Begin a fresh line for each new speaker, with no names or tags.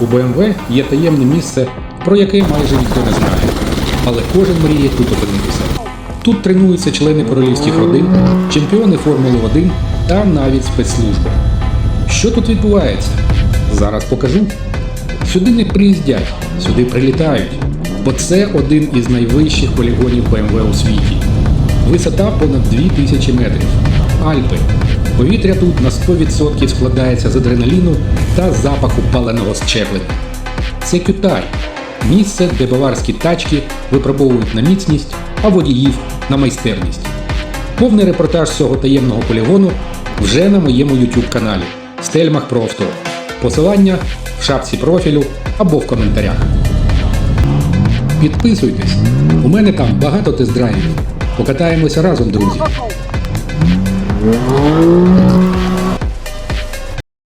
У BMW є таємне місце, про яке майже ніхто не знає. Але кожен мріє тут опинитися. Тут тренуються члени королівських родин, чемпіони Формули 1 та навіть спецслужби. Що тут відбувається? Зараз покажу. Сюди не приїздять, сюди прилітають, бо це один із найвищих полігонів BMW у світі. Висота понад 2000 метрів. Альпи. Повітря тут на 100% складається з адреналіну та запаху паленого щеплення. Це Кютай місце, де баварські тачки випробовують на міцність, а водіїв на майстерність. Повний репортаж цього таємного полігону вже на моєму YouTube каналі Стельмах про авто. Посилання в шапці профілю або в коментарях. Підписуйтесь, у мене там багато тест-драйвів. Покатаємося разом, друзі.